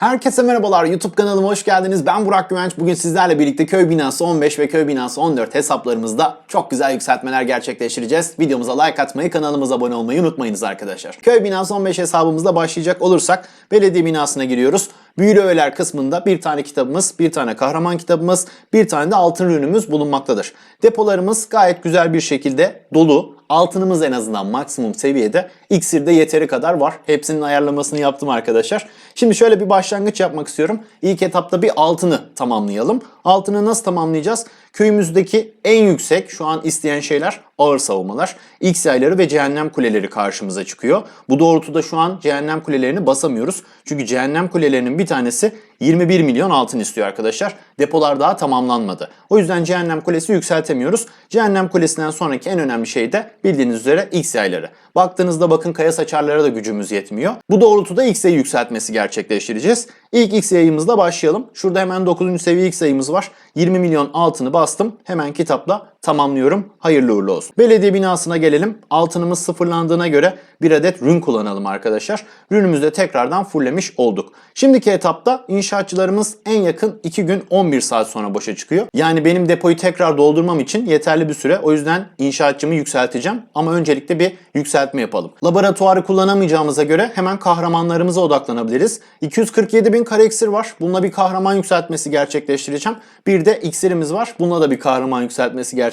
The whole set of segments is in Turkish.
Herkese merhabalar YouTube kanalıma hoş geldiniz. Ben Burak Güvenç. Bugün sizlerle birlikte köy binası 15 ve köy binası 14 hesaplarımızda çok güzel yükseltmeler gerçekleştireceğiz. Videomuza like atmayı, kanalımıza abone olmayı unutmayınız arkadaşlar. Köy binası 15 hesabımızda başlayacak olursak belediye binasına giriyoruz. Büyülü öğeler kısmında bir tane kitabımız, bir tane kahraman kitabımız, bir tane de altın ürünümüz bulunmaktadır. Depolarımız gayet güzel bir şekilde dolu. Altınımız en azından maksimum seviyede. İksirde yeteri kadar var. Hepsinin ayarlamasını yaptım arkadaşlar. Şimdi şöyle bir başlangıç yapmak istiyorum. İlk etapta bir altını tamamlayalım. Altını nasıl tamamlayacağız? Köyümüzdeki en yüksek şu an isteyen şeyler ağır savunmalar. X yayları ve cehennem kuleleri karşımıza çıkıyor. Bu doğrultuda şu an cehennem kulelerini basamıyoruz. Çünkü cehennem kulelerinin bir tanesi 21 milyon altın istiyor arkadaşlar. Depolar daha tamamlanmadı. O yüzden cehennem kulesi yükseltemiyoruz. Cehennem kulesinden sonraki en önemli şey de bildiğiniz üzere X yayları. Baktığınızda bakın kaya saçarlara da gücümüz yetmiyor. Bu doğrultuda X yayı yükseltmesi gerçekleştireceğiz. İlk X yayımızla başlayalım. Şurada hemen 9. seviye X yayımız var. 20 milyon altını bastım. Hemen kitapla tamamlıyorum. Hayırlı uğurlu olsun. Belediye binasına gelelim. Altınımız sıfırlandığına göre bir adet rün kullanalım arkadaşlar. Rünümüzü de tekrardan fulllemiş olduk. Şimdiki etapta inşaatçılarımız en yakın 2 gün 11 saat sonra boşa çıkıyor. Yani benim depoyu tekrar doldurmam için yeterli bir süre. O yüzden inşaatçımı yükselteceğim. Ama öncelikle bir yükseltme yapalım. Laboratuvarı kullanamayacağımıza göre hemen kahramanlarımıza odaklanabiliriz. 247 bin kare iksir var. Bununla bir kahraman yükseltmesi gerçekleştireceğim. Bir de iksirimiz var. Bununla da bir kahraman yükseltmesi gerçekleştireceğim.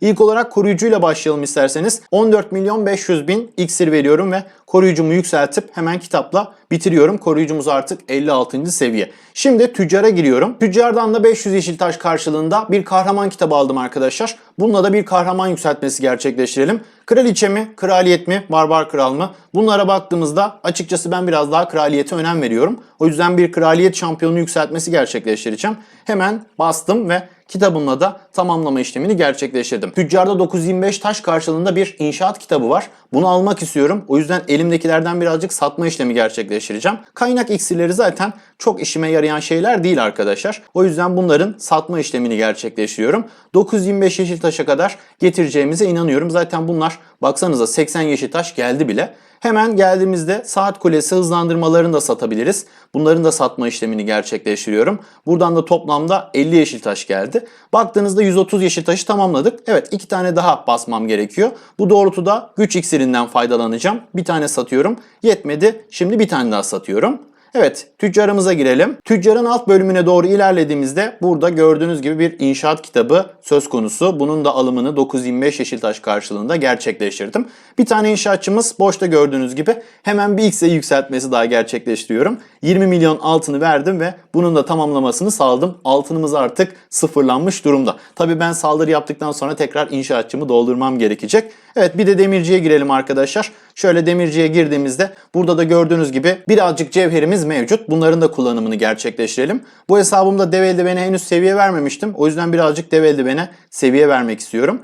İlk olarak koruyucuyla başlayalım isterseniz. 14 milyon 500 bin iksir veriyorum ve koruyucumu yükseltip hemen kitapla bitiriyorum. Koruyucumuz artık 56. seviye. Şimdi tüccara giriyorum. Tüccardan da 500 yeşil taş karşılığında bir kahraman kitabı aldım arkadaşlar. Bununla da bir kahraman yükseltmesi gerçekleştirelim. Kraliçe mi, kraliyet mi, barbar kral mı? Bunlara baktığımızda açıkçası ben biraz daha kraliyete önem veriyorum. O yüzden bir kraliyet şampiyonu yükseltmesi gerçekleştireceğim. Hemen bastım ve kitabımla da tamamlama işlemini gerçekleştirdim. Tüccarda 925 taş karşılığında bir inşaat kitabı var. Bunu almak istiyorum. O yüzden elimdekilerden birazcık satma işlemi gerçekleştireceğim. Kaynak iksirleri zaten çok işime yarayan şeyler değil arkadaşlar. O yüzden bunların satma işlemini gerçekleştiriyorum. 925 yeşil taşa kadar getireceğimize inanıyorum. Zaten bunlar baksanıza 80 yeşil taş geldi bile. Hemen geldiğimizde saat kulesi hızlandırmalarını da satabiliriz. Bunların da satma işlemini gerçekleştiriyorum. Buradan da toplamda 50 yeşil taş geldi. Baktığınızda 130 yeşil taşı tamamladık. Evet iki tane daha basmam gerekiyor. Bu doğrultuda güç iksirinden faydalanacağım. Bir tane satıyorum. Yetmedi. Şimdi bir tane daha satıyorum. Evet, tüccarımıza girelim. Tüccarın alt bölümüne doğru ilerlediğimizde burada gördüğünüz gibi bir inşaat kitabı söz konusu. Bunun da alımını 925 Yeşiltaş karşılığında gerçekleştirdim. Bir tane inşaatçımız boşta gördüğünüz gibi hemen bir X'e yükseltmesi daha gerçekleştiriyorum. 20 milyon altını verdim ve bunun da tamamlamasını sağladım. Altınımız artık sıfırlanmış durumda. Tabii ben saldırı yaptıktan sonra tekrar inşaatçımı doldurmam gerekecek. Evet bir de demirciye girelim arkadaşlar. Şöyle demirciye girdiğimizde burada da gördüğünüz gibi birazcık cevherimiz mevcut. Bunların da kullanımını gerçekleştirelim. Bu hesabımda dev eldivene henüz seviye vermemiştim. O yüzden birazcık dev eldivene seviye vermek istiyorum.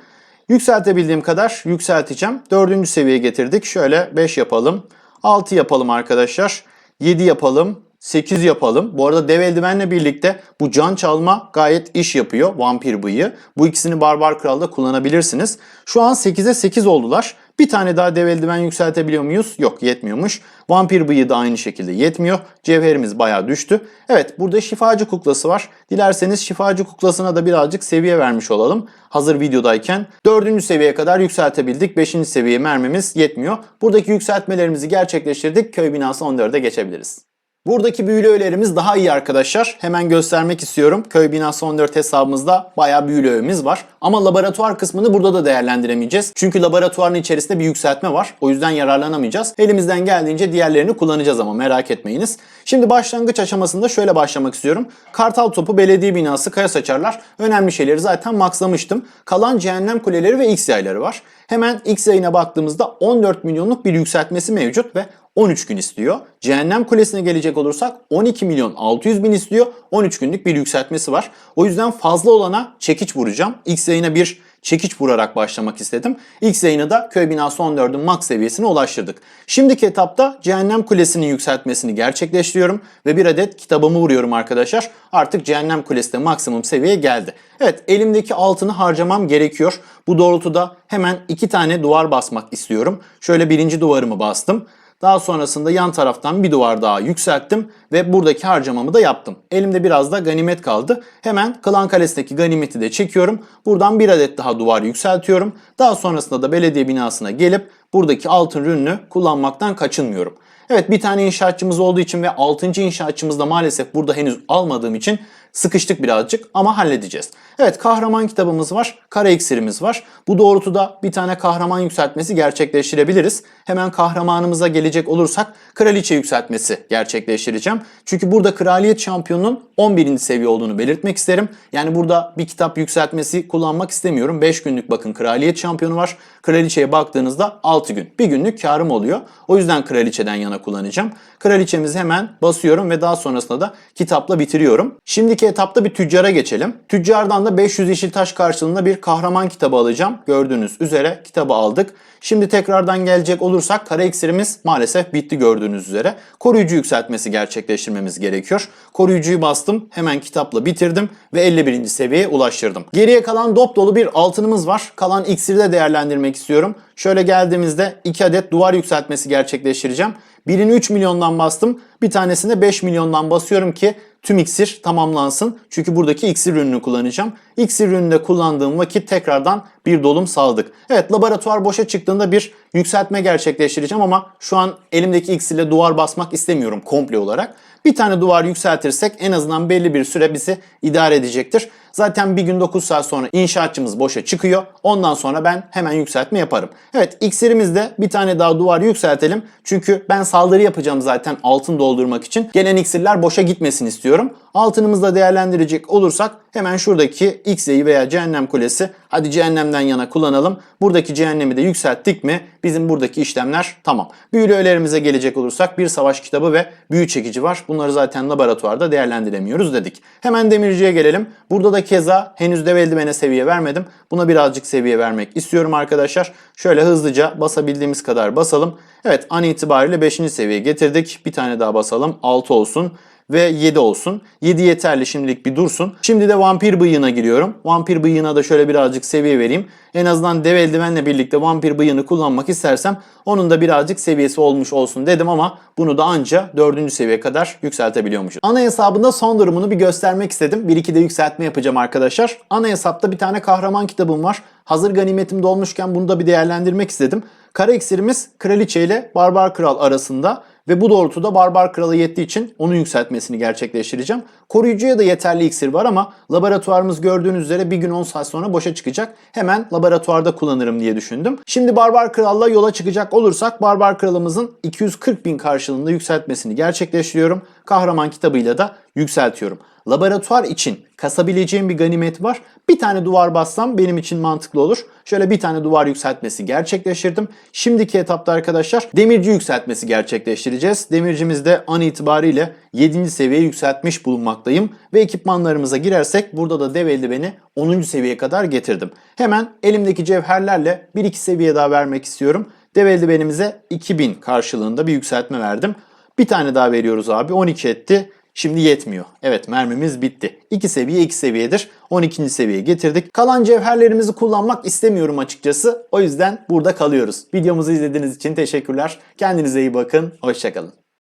Yükseltebildiğim kadar yükselteceğim. Dördüncü seviyeye getirdik. Şöyle 5 yapalım. 6 yapalım arkadaşlar. 7 yapalım. 8 yapalım. Bu arada dev eldivenle birlikte bu can çalma gayet iş yapıyor. Vampir bıyığı. Bu ikisini Barbar Kral'da kullanabilirsiniz. Şu an 8'e 8 oldular. Bir tane daha dev eldiven yükseltebiliyor muyuz? Yok yetmiyormuş. Vampir bıyığı da aynı şekilde yetmiyor. Cevherimiz bayağı düştü. Evet burada şifacı kuklası var. Dilerseniz şifacı kuklasına da birazcık seviye vermiş olalım. Hazır videodayken. Dördüncü seviyeye kadar yükseltebildik. Beşinci seviyeye mermimiz yetmiyor. Buradaki yükseltmelerimizi gerçekleştirdik. Köy binası 14'e geçebiliriz. Buradaki büyülü öğelerimiz daha iyi arkadaşlar. Hemen göstermek istiyorum. Köy binası 14 hesabımızda bayağı büyülü öğemiz var. Ama laboratuvar kısmını burada da değerlendiremeyeceğiz. Çünkü laboratuvarın içerisinde bir yükseltme var. O yüzden yararlanamayacağız. Elimizden geldiğince diğerlerini kullanacağız ama merak etmeyiniz. Şimdi başlangıç aşamasında şöyle başlamak istiyorum. Kartal topu, belediye binası, kaya saçarlar. Önemli şeyleri zaten maxlamıştım. Kalan cehennem kuleleri ve X yayları var. Hemen X yayına baktığımızda 14 milyonluk bir yükseltmesi mevcut ve 13 gün istiyor. Cehennem Kulesi'ne gelecek olursak 12 milyon 600 bin istiyor. 13 günlük bir yükseltmesi var. O yüzden fazla olana çekiç vuracağım. X yayına bir çekiç vurarak başlamak istedim. X yayını da köy binası 14'ün max seviyesine ulaştırdık. Şimdiki etapta Cehennem Kulesi'nin yükseltmesini gerçekleştiriyorum ve bir adet kitabımı vuruyorum arkadaşlar. Artık Cehennem Kulesi maksimum seviyeye geldi. Evet elimdeki altını harcamam gerekiyor. Bu doğrultuda hemen iki tane duvar basmak istiyorum. Şöyle birinci duvarımı bastım. Daha sonrasında yan taraftan bir duvar daha yükselttim ve buradaki harcamamı da yaptım. Elimde biraz da ganimet kaldı. Hemen Klan Kalesi'ndeki ganimeti de çekiyorum. Buradan bir adet daha duvar yükseltiyorum. Daha sonrasında da belediye binasına gelip buradaki altın rününü kullanmaktan kaçınmıyorum. Evet bir tane inşaatçımız olduğu için ve 6. inşaatçımız da maalesef burada henüz almadığım için sıkıştık birazcık ama halledeceğiz. Evet kahraman kitabımız var, kara iksirimiz var. Bu doğrultuda bir tane kahraman yükseltmesi gerçekleştirebiliriz. Hemen kahramanımıza gelecek olursak kraliçe yükseltmesi gerçekleştireceğim. Çünkü burada kraliyet şampiyonunun 11. seviye olduğunu belirtmek isterim. Yani burada bir kitap yükseltmesi kullanmak istemiyorum. 5 günlük bakın kraliyet şampiyonu var. Kraliçeye baktığınızda 6 gün. Bir günlük karım oluyor. O yüzden kraliçeden yana kullanacağım. Kraliçemizi hemen basıyorum ve daha sonrasında da kitapla bitiriyorum. Şimdiki etapta bir tüccara geçelim. Tüccardan da 500 yeşil taş karşılığında bir kahraman kitabı alacağım. Gördüğünüz üzere kitabı aldık. Şimdi tekrardan gelecek olursak kara iksirimiz maalesef bitti gördüğünüz üzere. Koruyucu yükseltmesi gerçekleştirmemiz gerekiyor. Koruyucuyu bastım, hemen kitapla bitirdim ve 51. seviyeye ulaştırdım. Geriye kalan dop dolu bir altınımız var. Kalan iksiri de değerlendirmek istiyorum. Şöyle geldiğimizde 2 adet duvar yükseltmesi gerçekleştireceğim. Birini 3 milyondan bastım. Bir tanesini 5 milyondan basıyorum ki tüm iksir tamamlansın. Çünkü buradaki iksir ürününü kullanacağım. İksir ürününde kullandığım vakit tekrardan bir dolum sağladık. Evet laboratuvar boşa çıktığında bir yükseltme gerçekleştireceğim ama şu an elimdeki iksirle duvar basmak istemiyorum komple olarak. Bir tane duvar yükseltirsek en azından belli bir süre bizi idare edecektir. Zaten bir gün 9 saat sonra inşaatçımız boşa çıkıyor. Ondan sonra ben hemen yükseltme yaparım. Evet iksirimizde bir tane daha duvar yükseltelim. Çünkü ben saldırı yapacağım zaten altın doldurmak için. Gelen iksirler boşa gitmesin istiyorum. Altınımızı da değerlendirecek olursak hemen şuradaki X'yi veya cehennem kulesi hadi cehennemden yana kullanalım. Buradaki cehennemi de yükselttik mi bizim buradaki işlemler tamam. Büyülü öğelerimize gelecek olursak bir savaş kitabı ve büyü çekici var. Bunları zaten laboratuvarda değerlendiremiyoruz dedik. Hemen demirciye gelelim. Burada da keza henüz dev eldivene seviye vermedim. Buna birazcık seviye vermek istiyorum arkadaşlar. Şöyle hızlıca basabildiğimiz kadar basalım. Evet an itibariyle 5. seviyeye getirdik. Bir tane daha basalım 6 olsun ve 7 olsun. 7 yeterli şimdilik bir dursun. Şimdi de vampir bıyığına giriyorum. Vampir bıyığına da şöyle birazcık seviye vereyim. En azından dev eldivenle birlikte vampir bıyığını kullanmak istersem onun da birazcık seviyesi olmuş olsun dedim ama bunu da anca 4. seviye kadar yükseltebiliyormuşuz. Ana hesabında son durumunu bir göstermek istedim. 1-2 de yükseltme yapacağım arkadaşlar. Ana hesapta bir tane kahraman kitabım var. Hazır ganimetim dolmuşken bunu da bir değerlendirmek istedim. Kara iksirimiz kraliçe ile barbar kral arasında ve bu doğrultuda Barbar Kralı yettiği için onun yükseltmesini gerçekleştireceğim. Koruyucuya da yeterli iksir var ama laboratuvarımız gördüğünüz üzere bir gün 10 saat sonra boşa çıkacak. Hemen laboratuvarda kullanırım diye düşündüm. Şimdi Barbar Kral'la yola çıkacak olursak Barbar Kralımızın 240 bin karşılığında yükseltmesini gerçekleştiriyorum. Kahraman kitabıyla da yükseltiyorum. Laboratuvar için kasabileceğim bir ganimet var. Bir tane duvar bassam benim için mantıklı olur. Şöyle bir tane duvar yükseltmesi gerçekleştirdim. Şimdiki etapta arkadaşlar demirci yükseltmesi gerçekleştireceğiz. Demircimiz de an itibariyle 7. seviyeye yükseltmiş bulunmaktayım. Ve ekipmanlarımıza girersek burada da dev eldiveni 10. seviyeye kadar getirdim. Hemen elimdeki cevherlerle 1-2 seviye daha vermek istiyorum. Dev eldivenimize 2000 karşılığında bir yükseltme verdim. Bir tane daha veriyoruz abi 12 etti. Şimdi yetmiyor. Evet mermimiz bitti. 2 seviye 2 seviyedir. 12. seviyeye getirdik. Kalan cevherlerimizi kullanmak istemiyorum açıkçası. O yüzden burada kalıyoruz. Videomuzu izlediğiniz için teşekkürler. Kendinize iyi bakın. Hoşçakalın.